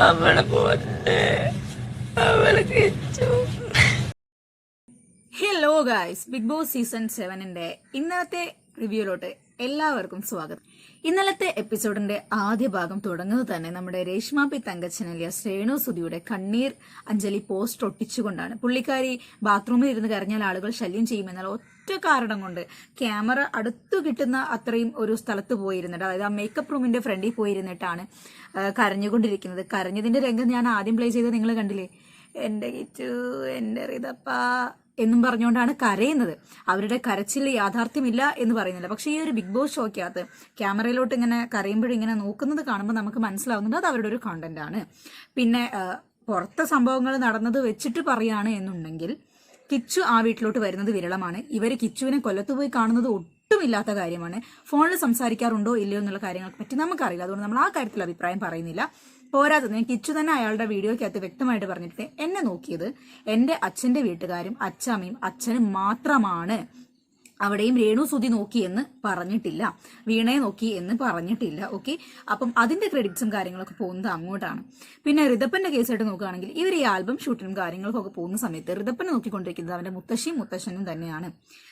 അവളെ പോലെ അവളെ Kichu. Hello guys Bigg Boss season സെവനിന്റെ ഇന്നത്തെ റിവ്യൂലോട്ട് എല്ലാവർക്കും സ്വാഗതം. ഇന്നലത്തെ എപ്പിസോഡിന്റെ ആദ്യ ഭാഗം തുടങ്ങുന്നത് തന്നെ നമ്മുടെ രേഷ്മ പി തങ്കച്ചനലിയ ശ്രേണു സുധിയുടെ കണ്ണീർ അഞ്ജലി പോസ്റ്റ് ഒട്ടിച്ചുകൊണ്ടാണ്. പുള്ളിക്കാരി ബാത്റൂമിൽ ഇരുന്ന് കരഞ്ഞാൽ ആളുകൾ ശല്യം ചെയ്യുമെന്നാൽ ഒറ്റ കാരണം കൊണ്ട് ക്യാമറ അടുത്തു കിട്ടുന്ന അത്രയും ഒരു സ്ഥലത്ത് പോയിരുന്നിട്ട് അതായത് ആ മേക്കപ്പ് റൂമിന്റെ ഫ്രണ്ടിൽ പോയിരുന്നിട്ടാണ് കരഞ്ഞുകൊണ്ടിരിക്കുന്നത്. കരഞ്ഞതിന്റെ രംഗം ഞാൻ ആദ്യം പ്ലേ ചെയ്ത് നിങ്ങൾ കണ്ടില്ലേ? എന്റെ കിച്ചു എന്റെ റിതപ്പ. എന്നും പറഞ്ഞുകൊണ്ടാണ് കരയുന്നത്. അവരുടെ കരച്ചിൽ യാഥാർത്ഥ്യമില്ല എന്ന് പറയുന്നില്ല. പക്ഷേ ഈ ഒരു ബിഗ് ബോസ് ഷോയ്ക്കകത്ത് ക്യാമറയിലോട്ട് ഇങ്ങനെ കരയുമ്പോഴും ഇങ്ങനെ നോക്കുന്നത് കാണുമ്പോൾ നമുക്ക് മനസ്സിലാവുന്നുണ്ട് അത് അവരുടെ ഒരു കോണ്ടന്റ് ആണ്. പിന്നെ പുറത്തെ സംഭവങ്ങൾ നടന്നത് വെച്ചിട്ട് പറയാണ് എന്നുണ്ടെങ്കിൽ കിച്ചു ആ വീട്ടിലോട്ട് വരുന്നത് വിരളമാണ്. ഇവർ കിച്ചുവിനെ കൊല്ലത്ത് പോയി കാണുന്നത് ഒട്ടുമില്ലാത്ത കാര്യമാണ്. ഫോണിൽ സംസാരിക്കാറുണ്ടോ ഇല്ലയോ എന്നുള്ള കാര്യങ്ങളെ പറ്റി നമുക്കറിയില്ല. അതുകൊണ്ട് നമ്മൾ ആ കാര്യത്തിൽ അഭിപ്രായം പറയുന്നില്ല. പോരാത്തതിന് കിച്ചു തന്നെ അയാളുടെ വീഡിയോയ്ക്കകത്ത് വ്യക്തമായിട്ട് പറഞ്ഞിട്ട് എന്നെ നോക്കിയത് എന്റെ അച്ഛന്റെ വീട്ടുകാരും അച്ഛമ്മയും അച്ഛനും മാത്രമാണ്. അവിടെയും രേണു സുതി നോക്കി എന്ന് പറഞ്ഞിട്ടില്ല. വീണയെ നോക്കി എന്ന് പറഞ്ഞിട്ടില്ല. ഓക്കെ അപ്പം അതിന്റെ ക്രെഡിറ്റ്സും കാര്യങ്ങളൊക്കെ പോകുന്നത് അങ്ങോട്ടാണ്. പിന്നെ ഋതപ്പന്റെ കേസായിട്ട് നോക്കുകയാണെങ്കിൽ ഇവർ ഈ ആൽബം ഷൂട്ടിനും കാര്യങ്ങൾക്കൊക്കെ പോകുന്ന സമയത്ത് ഋതപ്പനെ നോക്കിക്കൊണ്ടിരിക്കുന്നത് അവന്റെ മുത്തശ്ശിയും മുത്തശ്ശനും തന്നെയാണ്.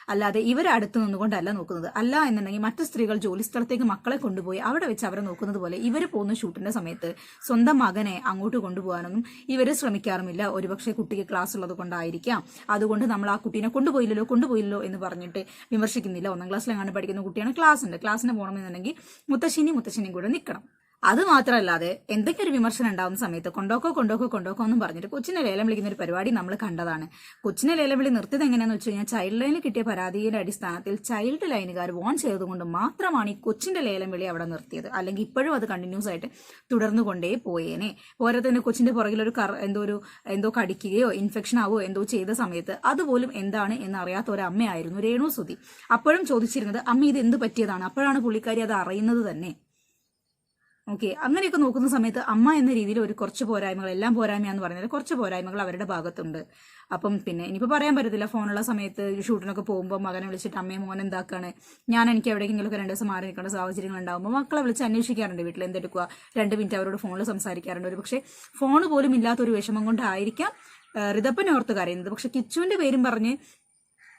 അല്ലാതെ ഇവർ അടുത്ത് നിന്നുകൊണ്ടല്ല നോക്കുന്നത്. അല്ല എന്നുണ്ടെങ്കിൽ മറ്റു സ്ത്രീകൾ ജോലി സ്ഥലത്തേക്ക് മക്കളെ കൊണ്ടുപോയി അവിടെ വെച്ച് അവരെ നോക്കുന്നത് പോലെ ഇവർ പോകുന്ന ഷൂട്ടിന്റെ സമയത്ത് സ്വന്തം മകനെ അങ്ങോട്ട് കൊണ്ടുപോകാനൊന്നും ഇവർ ശ്രമിക്കാറുമില്ല. ഒരുപക്ഷെ കുട്ടിക്ക് ക്ലാസ് ഉള്ളത് കൊണ്ടായിരിക്കാം. അതുകൊണ്ട് നമ്മൾ ആ കുട്ടീനെ കൊണ്ടുപോയില്ലല്ലോ കൊണ്ടുപോയില്ലല്ലോ എന്ന് പറഞ്ഞിട്ട് വിമർശിക്കുന്നില്ല. ഒന്നാം ക്ലാസ്സിലെങ്ങാണ്ട് പഠിക്കുന്ന കുട്ടിയാണ് ക്ലാസ് ഉണ്ട് ക്ലാസ്സിന് പോകണമെന്നുണ്ടെങ്കിൽ മുത്തശ്ശിനി മുത്തശ്ശിനിയും കൂടെ നിൽക്കണം അത് മാത്രമല്ലാതെ എന്തൊക്കെ ഒരു വിമർശനം ഉണ്ടാവുന്ന സമയത്ത് കൊണ്ടോക്കോ കൊണ്ടോക്കോ കൊണ്ടോക്കോ എന്നും പറഞ്ഞിട്ട് കൊച്ചിനെ ലേലം വിളിക്കുന്ന ഒരു പരിപാടി നമ്മൾ കണ്ടതാണ്. കൊച്ചിനെ ലേലം വിളി നിർത്തിയത് എങ്ങനെയാണെന്ന് വെച്ച് കഴിഞ്ഞാൽ ചൈൽഡ് ലൈനിൽ കിട്ടിയ പരാതിയുടെ അടിസ്ഥാനത്തിൽ ചൈൽഡ് ലൈനുകാർ വോൺ ചെയ്തുകൊണ്ട് മാത്രമാണ് ഈ കൊച്ചിന്റെ ലേലം വിളി അവിടെ നിർത്തിയത്. അല്ലെങ്കിൽ ഇപ്പോഴും അത് കണ്ടിന്യൂസ് ആയിട്ട് തുടർന്നു കൊണ്ടേ പോയേനെ. പോരാത്തതിന് കൊച്ചിന്റെ പുറകിൽ ഒരു എന്തോ ഒരു എന്തോ കടിക്കുകയോ ഇൻഫെക്ഷൻ ആവോ എന്തോ ചെയ്ത സമയത്ത് അതുപോലും എന്താണ് എന്ന് അറിയാത്ത ഒരു അമ്മയായിരുന്നു രേണു സുതി അപ്പോഴും ചോദിച്ചിരുന്നത് അമ്മ ഇത് എന്ത് പറ്റിയതാണ്? അപ്പോഴാണ് പുള്ളിക്കാരി അത് അറിയുന്നത് തന്നെ. ഓക്കെ അങ്ങനെയൊക്കെ നോക്കുന്ന സമയത്ത് അമ്മ എന്ന രീതിയിൽ ഒരു കുറച്ച് പോരായ്മകൾ എല്ലാം പോരായ്മയാന്ന് പറഞ്ഞാൽ കുറച്ച് പോരായ്മകൾ അവരുടെ ഭാഗത്തുണ്ട്. അപ്പം പിന്നെ ഇനിയിപ്പോൾ പറയാൻ പറ്റത്തില്ല ഫോണുള്ള സമയത്ത് ഷൂട്ടിനൊക്കെ പോകുമ്പോൾ മകനെ വിളിച്ചിട്ട് അമ്മയെ മോൻ എന്താക്കാണ്? ഞാൻ എനിക്ക് എവിടെയെങ്കിലുമൊക്കെ രണ്ട് ദിവസം മാറി നിൽക്കേണ്ട സാഹചര്യങ്ങൾ ഉണ്ടാകുമ്പോൾ മക്കളെ വിളിച്ച് അന്വേഷിക്കാറുണ്ട് വീട്ടിൽ എന്തെടുക്കുക രണ്ട് മിനിറ്റ് അവരോട് ഫോണിൽ സംസാരിക്കാറുണ്ട്. ഒരു പക്ഷേ ഫോൺ പോലും ഇല്ലാത്തൊരു വിഷമം കൊണ്ടായിരിക്കാം ഋതപ്പനെ ഓർത്ത് കരയുന്നത്. പക്ഷെ കിച്ചുവിന്റെ പേരും പറഞ്ഞ്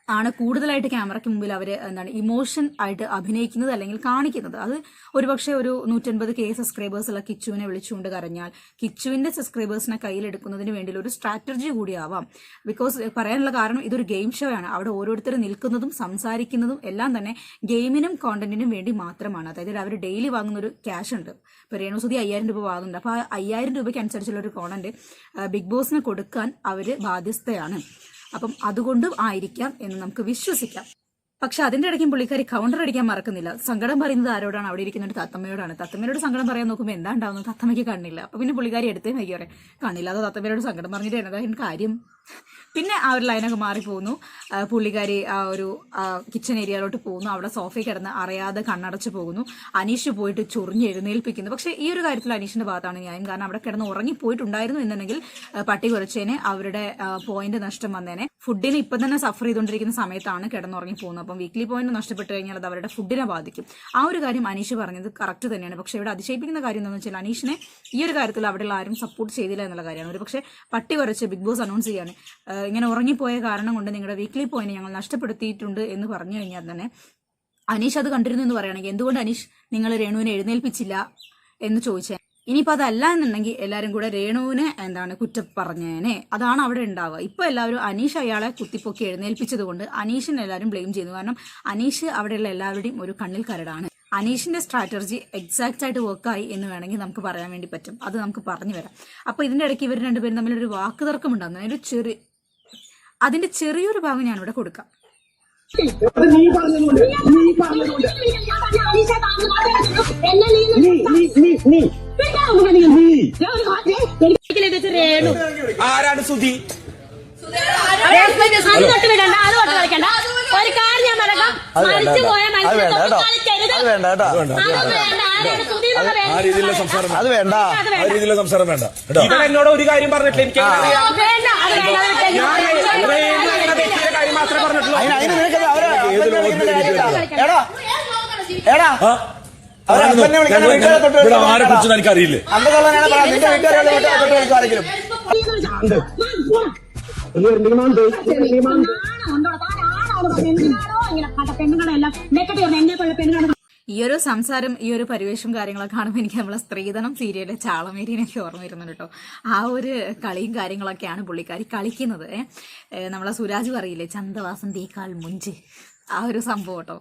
ആണ് കൂടുതലായിട്ട് ക്യാമറയ്ക്ക് മുമ്പിൽ അവർ എന്താണ് ഇമോഷൻ ആയിട്ട് അഭിനയിക്കുന്നത് അല്ലെങ്കിൽ കാണിക്കുന്നത്. അത് ഒരുപക്ഷെ ഒരു നൂറ്റൻപത് കെ സബ്സ്ക്രൈബേഴ്സ് ഉള്ള കിച്ചുവിനെ വിളിച്ചുകൊണ്ട് കരഞ്ഞാൽ കിച്ചുവിന്റെ സബ്സ്ക്രൈബേഴ്സിനെ കയ്യിലെടുക്കുന്നതിന് വേണ്ടി ഒരു സ്ട്രാറ്റജി കൂടിയാവാം. ബിക്കോസ് പറയാനുള്ള കാരണം ഇതൊരു ഗെയിം ഷോ ആണ്. അവിടെ ഓരോരുത്തർ നിൽക്കുന്നതും സംസാരിക്കുന്നതും എല്ലാം തന്നെ ഗെയിമിനും കോണ്ടന്റിനും വേണ്ടി മാത്രമാണ്. അതായത് അവർ ഡെയിലി വാങ്ങുന്ന ഒരു ക്യാഷ് ഉണ്ട് ഇപ്പോൾ രേണുസുതി അയ്യായിരം രൂപ വാങ്ങുന്നുണ്ട്. അപ്പോൾ ആ അയ്യായിരം രൂപയ്ക്ക് അനുസരിച്ചുള്ള ഒരു കോണ്ടന്റ് ബിഗ് ബോസിന് കൊടുക്കാൻ അവർ ബാധ്യസ്ഥയാണ്. അപ്പം അതുകൊണ്ടും ആയിരിക്കാം എന്ന് നമുക്ക് വിശ്വസിക്കാം. പക്ഷെ അതിന്റെ ഇടയ്ക്കും പുള്ളിക്കാരി കൗണ്ടർ അടിക്കാൻ മറക്കുന്നില്ല. സങ്കടം പറയുന്നത് ആരോടാണ്? അവിടെ ഇരിക്കുന്ന ഒരു തത്തമ്മയോടാണ്. തത്തമ്മയോട് സങ്കടം പറയാൻ നോക്കുമ്പോൾ എന്താ ഉണ്ടാവുന്നത്? തത്തമ്മയ്ക്ക് കണ്ണില്ല. അപ്പൊ പിന്നെ പുള്ളിക്കാരി എടുത്തേ വൈകി പറയാം കണ്ണില്ല തത്തമ്മയോട് സങ്കടം പറഞ്ഞിട്ട് എന്നതാ കാര്യം? പിന്നെ ആ ഒരു ലൈനൊക്കെ മാറിപ്പോന്നു പുള്ളിക്കാരി ആ ഒരു കിച്ചൺ ഏരിയയിലോട്ട് പോകുന്നു. അവിടെ സോഫയിൽ കിടന്ന് അറിയാതെ കണ്ണടച്ച് പോകുന്നു. അനീഷ് പോയിട്ട് ചൊറിഞ്ഞ് എഴുന്നേൽപ്പിക്കുന്നു. പക്ഷേ ഈ ഒരു കാര്യത്തിൽ അനീഷിന്റെ ഭാഗത്താണ് ന്യായം കാരണം അവിടെ കിടന്ന് ഉറങ്ങിപ്പോയിട്ടുണ്ടായിരുന്നു എന്നുണ്ടെങ്കിൽ പട്ടി കുറച്ചേനെ അവരുടെ പോയിന്റ് നഷ്ടം വന്നേനെ. ഫുഡിന് ഇപ്പം തന്നെ സഫർ ചെയ്തുകൊണ്ടിരിക്കുന്ന സമയത്താണ് കിടന്നുറങ്ങി പോകുന്നത്. അപ്പം വീക്ക്ലി പോയിന്റ് നഷ്ടപ്പെട്ടു കഴിഞ്ഞാൽ അത് അവരുടെ ഫുഡിനെ ബാധിക്കും. ആ ഒരു കാര്യം അനീഷ് പറഞ്ഞത് കറക്റ്റ് തന്നെയാണ്. പക്ഷേ ഇവിടെ അതിശയിപ്പിക്കുന്ന കാര്യം എന്താണെന്ന് വെച്ചാൽ അനീഷിനെ ഈ ഒരു കാര്യത്തിൽ അവിടെയുള്ള ആരും സപ്പോർട്ട് ചെയ്തില്ല എന്നുള്ള കാര്യമാണ്. ഒരു പക്ഷേ പട്ടി കുറച്ച് ബിഗ് ബോസ് അനൗൺസ് ചെയ്യാണ് ആ, ഇങ്ങനെ ഉറങ്ങിപ്പോയ കാരണം കൊണ്ട് നിങ്ങളുടെ വീക്ക്ലി പോയിന്റ് ഞങ്ങൾ നഷ്ടപ്പെടുത്തിയിട്ടുണ്ട് എന്ന് പറഞ്ഞു കഴിഞ്ഞാൽ തന്നെ അനീഷ് അത് കണ്ടിരുന്നു എന്ന് പറയുകയാണെങ്കിൽ എന്തുകൊണ്ട് അനീഷ് നിങ്ങൾ രേണുവിനെ എഴുന്നേൽപ്പിച്ചില്ല എന്ന് ചോദിച്ചേ? ഇനിയിപ്പോൾ അതല്ല എന്നുണ്ടെങ്കിൽ എല്ലാവരും കൂടെ രേണുവിനെ എന്താണ് കുറ്റം പറഞ്ഞേനെ. അതാണ് അവിടെ ഉണ്ടാവുക. ഇപ്പോൾ എല്ലാവരും അനീഷ് അയാളെ കുത്തിപ്പൊക്കി എഴുന്നേൽപ്പിച്ചതുകൊണ്ട് അനീഷിനെ എല്ലാവരും ബ്ലെയിം ചെയ്യുന്നു. കാരണം അനീഷ് അവിടെയുള്ള എല്ലാവരുടെയും ഒരു കണ്ണിൽ കരടാണ്. അനീഷിന്റെ സ്ട്രാറ്റജി എക്സാക്റ്റ് ആയിട്ട് വർക്കായി എന്ന് വേണമെങ്കിൽ നമുക്ക് പറയാൻ വേണ്ടി പറ്റും. അത് നമുക്ക് പറഞ്ഞു വരാം അപ്പോൾ ഇതിന്റെ ഇടയ്ക്ക് ഇവർ രണ്ടുപേരും തമ്മിലൊരു ഒരു വാക്ക് തർക്കം ഉണ്ടാകുന്നു ഒരു ചെറിയ അതിന്റെ ചെറിയൊരു ഭാഗം ഞാൻ ഇവിടെ കൊടുക്കാം. അത് നീ പറഞ്ഞതുകൊണ്ട് നീ പറഞ്ഞതുകൊണ്ട്. എന്നെ നീ നീ നീ നീ. നീ നീ രേണു ആരാണ് സുധി? അത് തൊട്ട് വിടണ്ട അത് തൊട്ട് കളിക്കണ്ട ഒരു കാര്യം ഞാൻ പറയാം അത് വേണ്ട മരിച്ചു പോയ കേട്ടോ. അത് മനുഷ്യനെ വേണ്ട തൊട്ട് കേട്ടോ. കളിക്കരുത് അത് വേണ്ട കേട്ടോ. അതൊന്നും വേണ്ട ആരാണ് സുധീ എന്നുള്ള ആ പേര് രീതിയിലുള്ള സംസാരം വേണ്ട. അത് വേണ്ട അത് ആ വേണ്ട രീതിയിലുള്ള സംസാരം വേണ്ട കേട്ടോ ഇവൻ എന്നോട് ഒരു കാര്യം പറഞ്ഞിട്ടില്ല എനിക്ക് എങ്ങനെ അറിയാം വേണ്ട അത് വേണ്ട അത് ഞാൻ വേണ്ട. റേണു എന്ന വ്യക്തിയുടെ കാര്യം മാത്രമേ പറഞ്ഞിട്ടുള്ളൂ അതിന് അതിന് നിനക്കത് അവരെ ഏത് അവരെ ലോകത്ത് കളിക്കുന്ന ജീവിക്കുന്ന കാര്യമില്ല. എടാ എടാ ആ? അവരെ ഹസ്ബൻഡിനെ വിളിക്കാൻ വീട്ടുകാരെ തൊട്ട് ഇവിടെ വിളിക്കാൻ ആരെ കുറിച്ച് എനിക്കറിയില്ലേ അന്ന് കള്ളനാണ് പറയാം നിന്റെ വീട്ടുകാരെ വീട്ടുകാരെ തൊട്ട് വിളിക്കും ആരെങ്കിലും ഈ ഒരു സംസാരം ഈ ഒരു പരിവേഷം കാര്യങ്ങളൊക്കെ കാണുമ്പോൾ എനിക്ക് നമ്മളെ സ്ത്രീധനം സീരിയലിലെ ചാളമേരിനൊക്കെ ഓർമ്മ വരുന്നുണ്ട് കേട്ടോ. ആ ഒരു കളിയും കാര്യങ്ങളൊക്കെയാണ് പുള്ളിക്കാരി കളിക്കുന്നത്. നമ്മളെ സുരാജ് പറയില്ലേ ചന്തവാസന്തിയേക്കാൾ മുഞ്ച്. ആ ഒരു സംഭവം കേട്ടോ.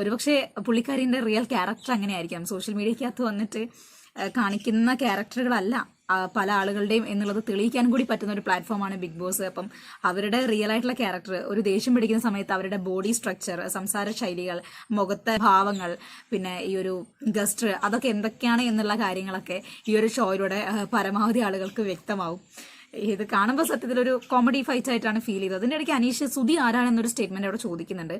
ഒരുപക്ഷെ പുള്ളിക്കാരിന്റെ റിയൽ ക്യാരക്ടർ അങ്ങനെയായിരിക്കാം. സോഷ്യൽ മീഡിയക്കകത്ത് വന്നിട്ട് കാണിക്കുന്ന ക്യാരക്ടറുകളല്ല. പല ആളുകളുടെയും എന്നുള്ളത് തെളിയിക്കാൻ കൂടി പറ്റുന്ന ഒരു പ്ലാറ്റ്ഫോമാണ് ബിഗ് ബോസ് അപ്പം അവരുടെ റിയൽ ആയിട്ടുള്ള ക്യാരക്ടർ ഒരു ദേഷ്യം പിടിക്കുന്ന സമയത്ത് അവരുടെ ബോഡി സ്ട്രക്ചർ സംസാര ശൈലികൾ മുഖത്തെ ഭാവങ്ങൾ പിന്നെ ഈ ഒരു ഗസ്റ്റർ അതൊക്കെ എന്തൊക്കെയാണ് എന്നുള്ള കാര്യങ്ങളൊക്കെ ഈ ഒരു ഷോയിലൂടെ പരമാവധി ആളുകൾക്ക് വ്യക്തമാവും. ഇത് കാണുമ്പോൾ സത്യത്തിൽ ഒരു കോമഡി ഫൈറ്റ് ആയിട്ടാണ് ഫീൽ ചെയ്തത്. അതിന്റെ ഇടയ്ക്ക് അനീഷ് സുധി ആരാണെന്നൊരു സ്റ്റേറ്റ്മെന്റ് അവിടെ ചോദിക്കുന്നുണ്ട്.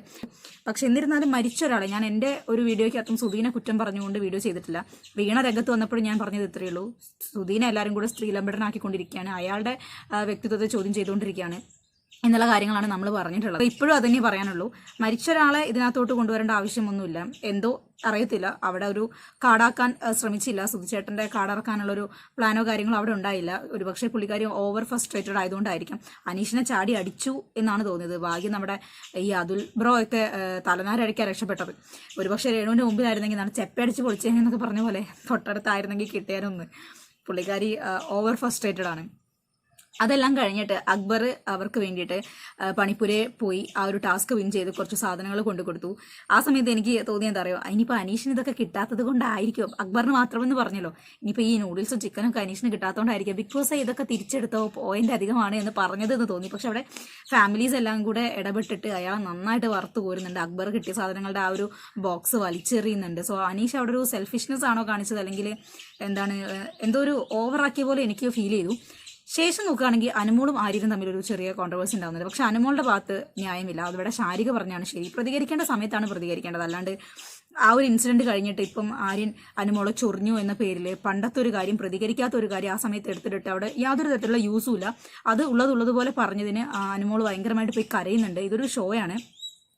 പക്ഷെ എന്നിരുന്നാലും മരിച്ച ഒരാളെ ഞാൻ എന്റെ ഒരു വീഡിയോയ്ക്കകത്തും സുധീനെ കുറ്റം പറഞ്ഞുകൊണ്ട് വീഡിയോ ചെയ്തിട്ടില്ല. വീണ രംഗത്ത് വന്നപ്പോഴും ഞാൻ പറഞ്ഞത് ഇത്രയേ ഉള്ളൂ. സുധീനെ എല്ലാവരും കൂടെ സ്ത്രീലംബടനാക്കിക്കൊണ്ടിരിക്കുകയാണ് അയാളുടെ വ്യക്തിത്വത്തെ ചോദ്യം ചെയ്തുകൊണ്ടിരിക്കുകയാണ്. എന്നുള്ള കാര്യങ്ങളാണ് നമ്മൾ പറഞ്ഞിട്ടുള്ളത്. ഇപ്പോഴും അതന്നെ പറയാനുള്ളൂ. മരിച്ച ഒരാളെ ഇതിനകത്തോട്ട് കൊണ്ടുവരേണ്ട ആവശ്യമൊന്നുമില്ല. എന്തോ അറിയത്തില്ല. അവിടെ ഒരു കാടാക്കാൻ ശ്രമിച്ചില്ല. സുധിച്ചേട്ടന്റെ കാടിറക്കാനുള്ള ഒരു പ്ലാനോ കാര്യങ്ങളോ അവിടെ ഉണ്ടായില്ല. ഒരുപക്ഷെ പുള്ളിക്കാരി ഓവർ ഫ്രസ്ട്രേറ്റഡ് ആയതുകൊണ്ടായിരിക്കും. അനീഷിനെ ചാടി അടിച്ചു എന്നാണ് തോന്നിയത്. ഭാഗ്യം നമ്മുടെ ഈ അതുൽ ബ്രോ ഒക്കെ തലനാരഴിക്കാൻ രക്ഷപ്പെട്ടത്. ഒരുപക്ഷെ രേണുവിന്റെ മുമ്പിലായിരുന്നെങ്കിൽ നാളെ ചെപ്പയടിച്ച് പൊളിച്ചെന്നൊക്കെ പറഞ്ഞ പോലെ തൊട്ടടുത്തായിരുന്നെങ്കിൽ കിട്ടിയാനൊന്ന് പുള്ളിക്കാരി ഓവർ ഫ്രസ്ട്രേറ്റഡ് ആണ്. അതെല്ലാം കഴിഞ്ഞിട്ട് അക്ബർ അവർക്ക് വേണ്ടിയിട്ട് പണിപ്പുരെ പോയി ആ ഒരു ടാസ്ക് വിൻ ചെയ്ത് കുറച്ച് സാധനങ്ങൾ കൊണ്ടു കൊടുത്തു. ആ സമയത്ത് എനിക്ക് തോന്നിയത് എന്താ അറിയോ? ഇനിയിപ്പോൾ അനീഷിന് ഇതൊക്കെ കിട്ടാത്തത് കൊണ്ടായിരിക്കും. അക്ബറിന് മാത്രമെന്ന് പറഞ്ഞല്ലോ. ഇനിയിപ്പോൾ ഈ നൂഡിൽസും ചിക്കനും ഒക്കെ അനീഷിന് കിട്ടാത്തതുകൊണ്ടായിരിക്കും ബിഗ് ബോസ് ഇതൊക്കെ തിരിച്ചെടുത്തോ പോയിന്റ് അധികമാണ് എന്ന് പറഞ്ഞതെന്ന് തോന്നി. പക്ഷെ അവിടെ ഫാമിലീസ് എല്ലാം കൂടെ ഇടപെട്ടിട്ട് അയാൾ നന്നായിട്ട് വറുത്ത് കോരുന്നുണ്ട്. അക്ബർ കിട്ടിയ സാധനങ്ങളുടെ ആ ഒരു ബോക്സ് വലിച്ചെറിയുന്നുണ്ട്. സോ അനീഷ് അവിടെ ഒരു സെൽഫിഷ്നെസ് ആണോ കാണിച്ചത്? അല്ലെങ്കിൽ എന്താണ് എന്തോ ഒരു ഓവറാക്കിയ പോലെ എനിക്ക് ഫീൽ ചെയ്തു. ശേഷം നോക്കുകയാണെങ്കിൽ അനുമോളും ആര്യനും ഒരു ചെറിയ കോൺട്രവേഴ്സി ഉണ്ടാകുന്നത് പക്ഷെ അനുമോളുടെ ഭാഗത്ത് ന്യായമില്ല. അതിവിടെ ശാരിക പറഞ്ഞാണ് ശരി. പ്രതികരിക്കേണ്ട സമയത്താണ് പ്രതികരിക്കേണ്ടത്. അല്ലാണ്ട് ആ ഒരു ഇൻസിഡന്റ് കഴിഞ്ഞിട്ട് ഇപ്പം ആര്യൻ അനുമോളെ ചൊറിഞ്ഞു എന്ന പേരിൽ പണ്ടത്തെ ഒരു കാര്യം പ്രതികരിക്കാത്ത ഒരു കാര്യം ആ സമയത്ത് എടുത്തിട്ട് അവിടെ യാതൊരു തരത്തിലുള്ള യൂസും ഇല്ല. അത് ഉള്ളതുള്ളതുപോലെ പറഞ്ഞതിന് അനുമോൾ ഭയങ്കരമായിട്ട് പോയി കരയുന്നുണ്ട്. ഇതൊരു ഷോയാണ്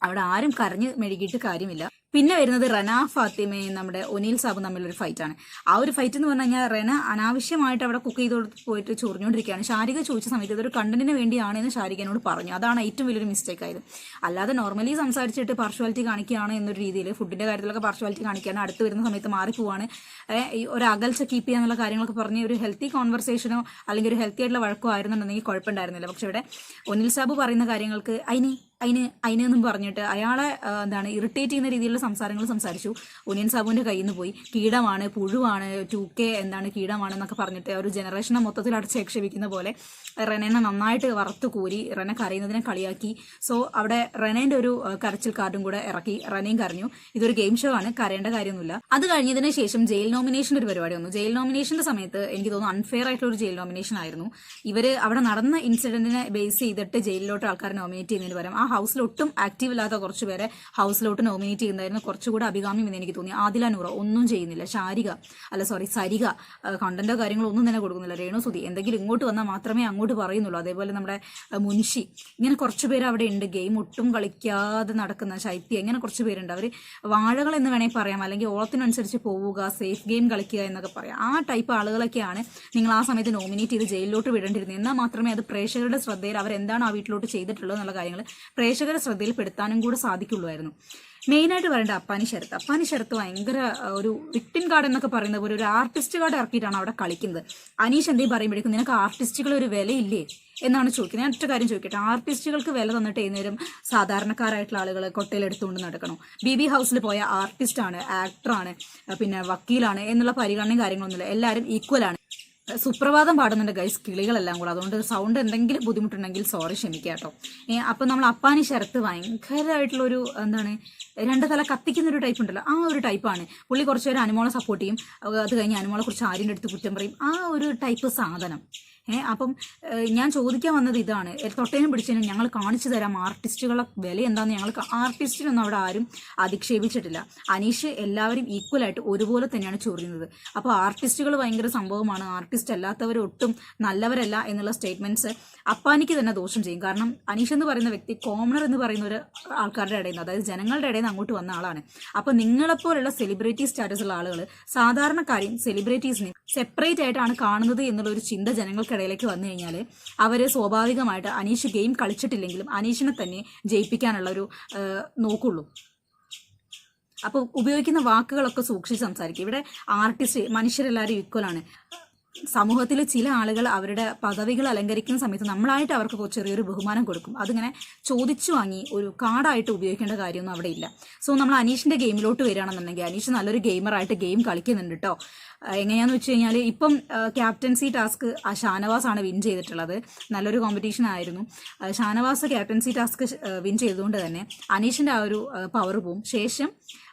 അവിടെ ആരും കരഞ്ഞ് മെഴുകിയിട്ട് കാര്യമില്ല. പിന്നെ വരുന്നത് റന ഫാത്തിമയും നമ്മുടെ ഒനീൽ സാബും തമ്മിലൊരു ഫൈറ്റാണ്. ആ ഒരു ഫൈറ്റ് എന്ന് പറഞ്ഞു കഴിഞ്ഞാൽ റന അനാവശ്യമായിട്ട് അവിടെ കുക്ക് ചെയ്ത് പോയിട്ട് ചൊറിഞ്ഞുകൊണ്ടിരിക്കുകയാണ് ഷാരിക ചോദിച്ച സമയത്ത് ഇതൊരു കണ്ടന്റിന് വേണ്ടിയാണ് എന്ന് ശാരിക എന്നോട് പറഞ്ഞു. അതാണ് ഏറ്റവും വലിയൊരു മിസ്റ്റേക്ക് ആയത്. അല്ലാതെ നോർമലി സംസാരിച്ചിട്ട് പാർഷ്വാലിറ്റി കാണിക്കുകയാണ് എന്നൊരു രീതിയിൽ ഫുഡിന്റെ കാര്യത്തിലൊക്കെ പാർഷ്വാലിറ്റി കാണിക്കുകയാണ് അടുത്ത് വരുന്ന സമയത്ത് മാറി പോവാണ്. ഒരു അകൽച്ച കീപ്പ് ചെയ്യുക എന്നുള്ള കാര്യങ്ങളൊക്കെ പറഞ്ഞ് ഒരു ഹെൽത്തി കോൺവെർസേഷനോ അല്ലെങ്കിൽ ഒരു ഹെൽത്തി ആയിട്ടുള്ള വഴക്കോ ആയിരുന്നുണ്ടെങ്കിൽ കുഴപ്പമുണ്ടായിരുന്നില്ല. പക്ഷെ ഇവിടെ ഒനിൽ സാബു പറയുന്ന കാര്യങ്ങൾക്ക് അതിന് അതിന് അതിനെന്നും പറഞ്ഞിട്ട് അയാളെ എന്താണ് ഇറിറ്റേറ്റ് ചെയ്യുന്ന രീതിയിലുള്ള സംസാരങ്ങൾ സംസാരിച്ചു. ഒനിയൻ സാബുവിന്റെ കയ്യിൽ നിന്ന് പോയി. കീടമാണ് പുഴുവാണ് ടു കെ എന്താണ് കീടമാണ് എന്നൊക്കെ പറഞ്ഞിട്ട് ഒരു ജനറേഷനെ മൊത്തത്തിൽ അടച്ചേക്ഷേപിക്കുന്ന പോലെ റെനേനെ നന്നായിട്ട് വറുത്ത് കൂരി റെനെ കരയുന്നതിനെ കളിയാക്കി. സോ അവിടെ റെനേന്റെ ഒരു കരച്ചിൽ കാർഡും കൂടെ ഇറക്കി റെനയും കരഞ്ഞു. ഇതൊരു ഗെയിം ഷോ ആണ് കരയേണ്ട കാര്യമൊന്നുമില്ല. അത് കഴിഞ്ഞതിന് ശേഷം ജയിൽ നോമിനേഷന്റെ ഒരു പരിപാടി വന്നു. ജയിൽ നോമിനേഷന്റെ സമയത്ത് എനിക്ക് തോന്നുന്നു അൺഫെയർ ആയിട്ടുള്ള ഒരു ജയിൽ നോമിനേഷൻ ആയിരുന്നു. ഇവർ അവിടെ നടന്ന ഇൻസിഡന്റിനെ ബേസ് ചെയ്തിട്ട് ജയിലിലോട്ട് ആൾക്കാരെ നോമിനേറ്റ് ചെയ്യുന്നതിന് പകരം ആ ഹൗസിൽ ഒട്ടും ആക്റ്റീവ് ഇല്ലാത്ത കുറച്ച് പേരെ ഹൗസിലോട്ട് നോമിനേറ്റ് ചെയ്യുന്നതായിരുന്നു. കുറച്ചുകൂടെ അഭികാമ്യം എന്ന് എനിക്ക് തോന്നി. ആദില നൂറ ഒന്നും ചെയ്യുന്നില്ല. ശാരിക അല്ല സോറി സരിക കണ്ടന്റോ കാര്യങ്ങളോ ഒന്നും തന്നെ കൊടുക്കുന്നില്ല. രേണു സുതി എന്തെങ്കിലും ഇങ്ങോട്ട് വന്നാൽ മാത്രമേ അങ്ങോട്ട് പറയുന്നുള്ളൂ. അതേപോലെ നമ്മുടെ മുൻഷി. ഇങ്ങനെ കുറച്ച് പേര് അവിടെ ഉണ്ട്. ഗെയിം ഒട്ടും കളിക്കാതെ നടക്കുന്ന ശൈത്യ ഇങ്ങനെ കുറച്ച് പേരുണ്ട്. അവർ വാഴകൾ എന്ന് വേണമെങ്കിൽ പറയാം. അല്ലെങ്കിൽ ഓളത്തിനനുസരിച്ച് പോവുക സേഫ് ഗെയിം കളിക്കുക എന്നൊക്കെ പറയാം. ആ ടൈപ്പ് ആളുകളൊക്കെയാണ് നിങ്ങൾ ആ സമയത്ത് നോമിനേറ്റ് ചെയ്ത് ജയിലിലോട്ട് വിടേണ്ടിരുന്നത് എന്നാൽ മാത്രമേ അത് പ്രേക്ഷകരുടെ ശ്രദ്ധയിൽ അവരെന്താണ് ആ വീട്ടിലോട്ട് ചെയ്തിട്ടുള്ളത് എന്നുള്ള കാര്യങ്ങൾ പ്രേക്ഷകരുടെ ശ്രദ്ധയിൽപ്പെടുത്താനും കൂടെ സാധിക്കുള്ളായിരുന്നു. മെയിനായിട്ട് പറയേണ്ട അപ്പാനി ശരത്ത്. അപ്പാനി ശരത്ത് ഭയങ്കര ഒരു വിക്ടിം കാർഡ് എന്നൊക്കെ പറയുന്ന പോലെ ഒരു ആർട്ടിസ്റ്റ് കാർഡ് ഇറക്കിയിട്ടാണ് അവിടെ കളിക്കുന്നത്. അനീഷ് എന്തേ പറയുമ്പോഴേക്കും നിനക്ക് ആർട്ടിസ്റ്റുകൾ ഒരു വിലയില്ലേ? എന്നാണ് ചോദിക്കുന്നത്. ഞാൻ ഒറ്റ കാര്യം ചോദിക്കട്ടെ. ആർട്ടിസ്റ്റുകൾക്ക് വില തന്നിട്ട് ഏതുനേരം സാധാരണക്കാരായിട്ടുള്ള ആളുകൾ കൊട്ടയിലെടുത്തുകൊണ്ട് നടക്കണം? ബി ബി ഹൗസിൽ പോയ ആർട്ടിസ്റ്റാണ് ആക്ടറാണ് പിന്നെ വക്കീലാണ് എന്നുള്ള പരിഗണനയും കാര്യങ്ങളൊന്നുമില്ല. എല്ലാവരും ഈക്വലാണ് സുപ്രഭാതം പാടുന്നുണ്ട് ഗൈസ് കിളികളെല്ലാം കൂടെ. അതുകൊണ്ട് സൗണ്ട് എന്തെങ്കിലും ബുദ്ധിമുട്ടുണ്ടെങ്കിൽ സോറി ക്ഷമിക്കാട്ടോ അപ്പം നമ്മൾ അപ്പാനി ശരത്ത് ഭയങ്കരമായിട്ടുള്ളൊരു എന്താണ് രണ്ട് തല കത്തിക്കുന്ന ഒരു ടൈപ്പ് ഉണ്ടല്ലോ. ആ ഒരു ടൈപ്പാണ് പുള്ളി കുറച്ച് പേര് അനുമോളെ സപ്പോർട്ട് ചെയ്യും. അത് കഴിഞ്ഞ് അനുമോളെ കുറിച്ച് ആര്യന്റെ അടുത്ത് കുറ്റം പറയും. ആ ഒരു ടൈപ്പ് സാധനം. ഏഹ് അപ്പം ഞാൻ ചോദിക്കാൻ വന്നത് ഇതാണ്. തൊട്ടേനും പിടിച്ചതിനും ഞങ്ങൾ കാണിച്ചു തരാം ആർട്ടിസ്റ്റുകളെ വില എന്താണെന്ന് ഞങ്ങൾ ആർട്ടിസ്റ്റിനൊന്നും അവിടെ ആരും അധിക്ഷേപിച്ചിട്ടില്ല. അനീഷ് എല്ലാവരും ഈക്വലായിട്ട് ഒരുപോലെ തന്നെയാണ് ചൊറിയുന്നത്. അപ്പോൾ ആർട്ടിസ്റ്റുകൾ ഭയങ്കര സംഭവമാണ്. ആർട്ടിസ്റ്റ് അല്ലാത്തവർ ഒട്ടും നല്ലവരല്ല എന്നുള്ള സ്റ്റേറ്റ്മെന്റ്സ് അപ്പാനിക്ക് തന്നെ ദോഷം ചെയ്യും. കാരണം അനീഷ് എന്ന് പറയുന്ന വ്യക്തി കോമണർ എന്ന് പറയുന്ന ഒരു ആൾക്കാരുടെ ഇടയിൽ നിന്ന് അതായത് ജനങ്ങളുടെ ഇടയിൽ നിന്ന് അങ്ങോട്ട് വന്ന ആളാണ്. അപ്പോൾ നിങ്ങളെപ്പോലുള്ള സെലിബ്രിറ്റി സ്റ്റാറ്റസ് ഉള്ള ആളുകൾ സാധാരണക്കാരെയും സെലിബ്രിറ്റീസിനെയും സെപ്പറേറ്റ് ആയിട്ടാണ് കാണുന്നത് എന്നുള്ള ഒരു ചിന്ത ജനങ്ങൾക്കിടയിലേക്ക് വന്നു കഴിഞ്ഞാൽ അവർ സ്വാഭാവികമായിട്ട് അനീഷ് ഗെയിം കളിച്ചിട്ടില്ലെങ്കിലും അനീഷിനെ തന്നെ ജയിപ്പിക്കാനുള്ള ഒരു നോക്കുള്ളൂ. അപ്പോൾ ഉപയോഗിക്കുന്ന വാക്കുകളൊക്കെ സൂക്ഷിച്ച് സംസാരിക്കും. ഇവിടെ ആർട്ടിസ്റ്റ് മനുഷ്യരെല്ലാവരും ഈക്വലാണ് സമൂഹത്തിൽ ചില ആളുകൾ അവരുടെ പദവികൾ അലങ്കരിക്കുന്ന സമയത്ത് നമ്മളായിട്ട് അവർക്ക് ചെറിയൊരു ബഹുമാനം കൊടുക്കും. അതിങ്ങനെ ചോദിച്ചു വാങ്ങി ഒരു കാർഡായിട്ട് ഉപയോഗിക്കേണ്ട കാര്യമൊന്നും അവിടെ ഇല്ല. സോ നമ്മൾ അനീഷിന്റെ ഗെയിമിലോട്ട് വരികയാണെന്നുണ്ടെങ്കിൽ അനീഷ് നല്ലൊരു ഗെയിമറായിട്ട് ഗെയിം കളിക്കുന്നുണ്ട് കേട്ടോ എങ്ങനെയാന്ന് വെച്ച് കഴിഞ്ഞാൽ ഇപ്പം ക്യാപ്റ്റൻസി ടാസ്ക് ഷാനവാസ് ആണ് വിൻ ചെയ്തിട്ടുള്ളത്. നല്ലൊരു കോമ്പറ്റീഷൻ ആയിരുന്നു. ഷാനവാസ് ക്യാപ്റ്റൻസി ടാസ്ക് വിൻ ചെയ്തുകൊണ്ട് തന്നെ അനീഷിന്റെ ആ ഒരു പവർ പോവും. ശേഷം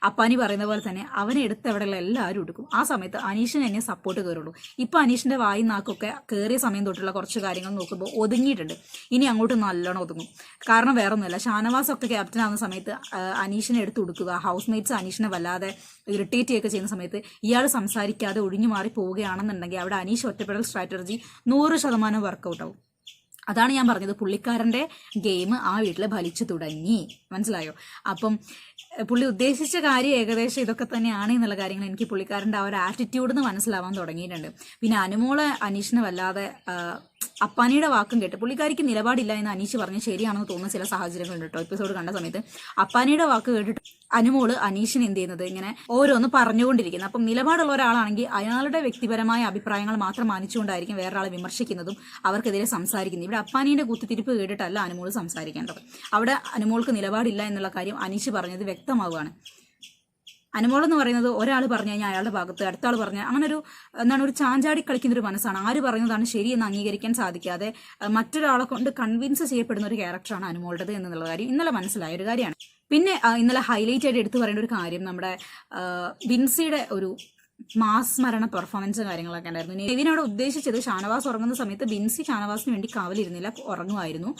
അപ്പാനി പറയുന്ന പോലെ തന്നെ അവനെ എടുത്ത് അവിടെയുള്ള എല്ലാവരും എടുക്കും. ആ സമയത്ത് അനീഷിന് എന്നെ സപ്പോർട്ട് കയറുള്ളൂ ഇപ്പം അനീഷിന്റെ വായി നാക്കൊക്കെ കയറിയ സമയം തൊട്ടുള്ള കുറച്ച് കാര്യങ്ങൾ നോക്കുമ്പോൾ ഒതുങ്ങിയിട്ടുണ്ട്. ഇനി അങ്ങോട്ട് നല്ലോണം ഒതുങ്ങും. കാരണം വേറെ ഒന്നുമില്ല ഷാനവാസ് ഒക്കെ ക്യാപ്റ്റൻ ആവുന്ന സമയത്ത് അനീഷിനെ എടുത്ത് കൊടുക്കുക ഹൗസ് മേറ്റ്സ് അനീഷിനെ വല്ലാതെ ഇറിറ്റേറ്റ് ചെയ്യൊക്കെ ചെയ്യുന്ന സമയത്ത് ഇയാൾ സംസാരിക്കാതെ ഒഴിഞ്ഞു മാറി പോവുകയാണെന്നുണ്ടെങ്കിൽ അവിടെ അനീഷ് ഒറ്റപ്പെടൽ സ്ട്രാറ്റജി നൂറ് ശതമാനം വർക്കൗട്ടാവും. അതാണ് ഞാൻ പറഞ്ഞത്. പുള്ളിക്കാരന്റെ ഗെയിം ആ വീട്ടിൽ ഫലിച്ചു തുടങ്ങി. മനസ്സിലായോ? അപ്പം പുള്ളി ഉദ്ദേശിച്ച കാര്യം ഏകദേശം ഇതൊക്കെ തന്നെയാണ് എന്നുള്ള കാര്യങ്ങൾ എനിക്ക് പുള്ളിക്കാരന്റെ ആ ഒരു ആറ്റിറ്റ്യൂഡ് എന്ന് മനസ്സിലാവാൻ തുടങ്ങിയിട്ടുണ്ട്. പിന്നെ അനുമോൾ അനീഷിനെ വല്ലാതെ അപ്പാനിയുടെ വാക്കും കേട്ട് പുള്ളിക്കാരിക്ക് നിലപാടില്ല എന്ന് അനീഷ് പറഞ്ഞ് ശരിയാണെന്ന് തോന്നുന്ന ചില സാഹചര്യങ്ങളുണ്ട് കേട്ടോ. എപ്പിസോഡ് കണ്ട സമയത്ത് അപ്പാനിയുടെ വാക്ക് കേട്ടിട്ട് അനുമോൾ അനീഷിന് എന്ത് ചെയ്യുന്നത്? ഇങ്ങനെ ഓരോന്ന് പറഞ്ഞുകൊണ്ടിരിക്കുന്നത് അപ്പം നിലപാടുള്ള ഒരാളാണെങ്കിൽ അയാളുടെ വ്യക്തിപരമായ അഭിപ്രായങ്ങൾ മാത്രം മാനിച്ചുകൊണ്ടായിരിക്കും വേറൊരാളെ വിമർശിക്കുന്നതും അവർക്കെതിരെ സംസാരിക്കുന്നത്. ഇവിടെ അപ്പാനീന്റെ കുത്തിത്തിരിപ്പ് കേട്ടിട്ടല്ല അനുമോൾ സംസാരിക്കേണ്ടത്. അവിടെ അനുമോൾക്ക് നിലപാടില്ല എന്നുള്ള കാര്യം അനീഷ് പറഞ്ഞത് വ്യക്തമാവുകയാണ്. അനുമോൾ എന്ന് പറയുന്നത് ഒരാൾ പറഞ്ഞു കഴിഞ്ഞാൽ അയാളുടെ ഭാഗത്ത് അടുത്ത ആൾ പറഞ്ഞാൽ അങ്ങനെ ഒരു എന്താണ് ഒരു ചാഞ്ചാടി കളിക്കുന്ന ഒരു മനസ്സാണ്. ആര് പറയുന്നതാണ് ശരിയെന്ന് അംഗീകരിക്കാൻ സാധിക്കാതെ മറ്റൊരാളെ കൊണ്ട് കൺവിൻസ് ചെയ്യപ്പെടുന്ന ഒരു ക്യാരക്ടറാണ് അനുമോളുടേത് എന്നുള്ള കാര്യം ഇന്നലെ മനസ്സിലായ ഒരു കാര്യമാണ്. പിന്നെ ഇന്നലെ ഹൈലൈറ്റ് ആയിട്ട് എടുത്തു പറയേണ്ട ഒരു കാര്യം നമ്മുടെ വിൻസിയുടെ ഒരു മാസ് സ്മരണ പെർഫോമൻസ് കാര്യങ്ങളൊക്കെ ഉണ്ടായിരുന്നു. നെവിനോട് ഉദ്ദേശിച്ചത് ഷാനവാസ് ഉറങ്ങുന്ന സമയത്ത് ബിൻസി ഷാനവാസിന് വേണ്ടി കാവലിരുന്നില്ല ഉറങ്ങുമായിരുന്നു.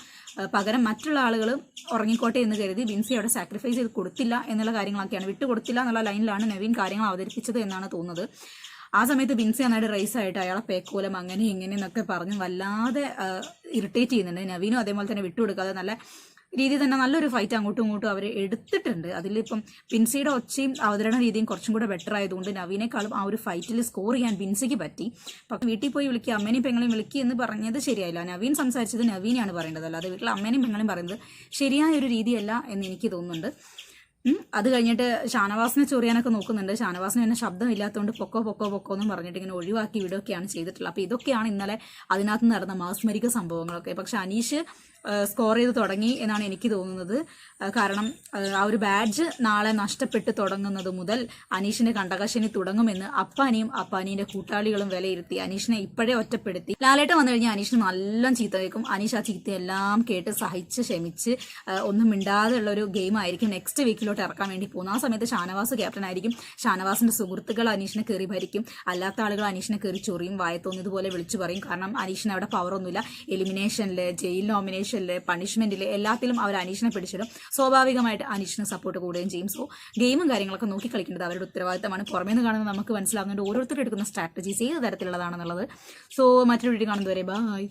പകരം മറ്റുള്ള ആളുകൾ ഉറങ്ങിക്കോട്ടെ എന്ന് കരുതി ബിൻസി അവിടെ സാക്രിഫൈസ് ചെയ്ത് കൊടുത്തില്ല എന്നുള്ള കാര്യങ്ങളൊക്കെയാണ്. വിട്ടുകൊടുത്തില്ല എന്നുള്ള ലൈനിലാണ് നവീൻ കാര്യങ്ങൾ അവതരിപ്പിച്ചത് എന്നാണ് തോന്നുന്നത്. ആ സമയത്ത് ബിൻസി നന്നായിട്ട് റൈസ് ആയിട്ട് അയാളെ പേക്കോലം അങ്ങനെ ഇങ്ങനെ എന്നൊക്കെ പറഞ്ഞ് വല്ലാതെ ഇറിറ്റേറ്റ് ചെയ്യുന്നുണ്ട്. നവീനും അതേപോലെ തന്നെ വിട്ടുകൊടുക്കാതെ നല്ല രീതി തന്നെ നല്ലൊരു ഫൈറ്റ് അങ്ങോട്ടും ഇങ്ങോട്ടും അവർ എടുത്തിട്ടുണ്ട്. അതിലിപ്പം ബിൻസിയുടെ ഒച്ചയും അവതരണ രീതിയും കുറച്ചും കൂടെ ബെറ്റർ ആയതുകൊണ്ട് നവീനേക്കാളും ആ ഒരു ഫൈറ്റിൽ സ്കോർ ചെയ്യാൻ ബിൻസിക്ക് പറ്റി. അപ്പം വീട്ടിൽ പോയി വിളിക്കുക അമ്മേനെയും പെങ്ങളെയും വിളിക്കുക എന്ന് പറഞ്ഞത് ശരിയായില്ല. നവീൻ സംസാരിച്ചത് നവീനെയാണ് പറയേണ്ടത്. അല്ലാതെ വീട്ടിൽ അമ്മേനെയും പെങ്ങളെയും പറയുന്നത് ശരിയായ ഒരു രീതിയല്ല എന്ന് എനിക്ക് തോന്നുന്നുണ്ട്. അത് കഴിഞ്ഞിട്ട് ഷാനവാസിനെ ചൊറിയാനൊക്കെ നോക്കുന്നുണ്ട്. ഷാനവാസിന് തന്നെ ശബ്ദമില്ലാത്തതുകൊണ്ട് പൊക്കോ പൊക്കോ പൊക്കോ എന്നും പറഞ്ഞിട്ട് ഇങ്ങനെ ഒഴിവാക്കി വിടുകയൊക്കെയാണ് ചെയ്തിട്ടുള്ളത്. അപ്പോൾ ഇതൊക്കെയാണ് ഇന്നലെ അതിനകത്ത് നടന്ന മാസ്മരിക സംഭവങ്ങളൊക്കെ. പക്ഷെ അനീഷ് സ്കോർ ചെയ്ത് തുടങ്ങി എന്നാണ് എനിക്ക് തോന്നുന്നത്. കാരണം ആ, ഒരു ബാഡ്ജ് നാളെ നഷ്ടപ്പെട്ട് തുടങ്ങുന്നത് മുതൽ അനീഷിന്റെ കണ്ടകശനി തുടങ്ങുമെന്ന് അപ്പാനിയും അപ്പാനിയുടെ കൂട്ടാളികളും വിലയിരുത്തി. അനീഷിനെ ഇപ്പോഴേ ഒറ്റപ്പെടുത്തി. ലാലേട്ട വന്നു കഴിഞ്ഞാൽ അനീഷിന് നല്ല ചീത്ത കേൾക്കും. അനീഷ് ആ ചീത്തയെല്ലാം കേട്ട് സഹിച്ച് ക്ഷമിച്ച് ഒന്നും മിണ്ടാതെയുള്ള ഒരു ഗെയിം ആയിരിക്കും. നെക്സ്റ്റ് വീക്കിലോട്ട് ഇറക്കാൻ വേണ്ടി പോകുന്നത് ആ സമയത്ത് ഷാനവാസ് ക്യാപ്റ്റൻ ആയിരിക്കും. ഷാനവാസിന്റെ സുഹൃത്തുക്കൾ അനീഷിനെ കയറി ഭരിക്കും. അല്ലാത്ത ആളുകൾ അനീഷിനെ കയറി ചൊറിയും വായത്തോന്നിയതുപോലെ വിളിച്ചു പറയും. കാരണം അനീഷിന് അവിടെ പവറൊന്നുമില്ല എലിമിനേഷനിൽ ജയിൽ നോമിനേഷനിൽ പണിഷ്മെന്റിൽ എല്ലാത്തിലും അവർ അനീഷിനെ പിടിച്ചിടും. സ്വാഭാവികമായിട്ട് അനീഷിന് സപ്പോർട്ട് കൂടുകയും ചെയ്യും. സോ ഗെയിമും കാര്യങ്ങളൊക്കെ നോക്കി കളിക്കേണ്ടത് അവരുടെ ഉത്തരവാദിത്തമാണ്. പുറമേ നിന്ന് കാണുന്നത് നമുക്ക് മനസ്സിലാകുന്നുണ്ട് ഓരോരുത്തർ എടുക്കുന്ന സ്ട്രാറ്റജീസ് ഏത് തരത്തിലുള്ളതാണെന്നുള്ളത്. സോ മറ്റൊരു വീഡിയോ കാണുന്നതുവരെ ബൈ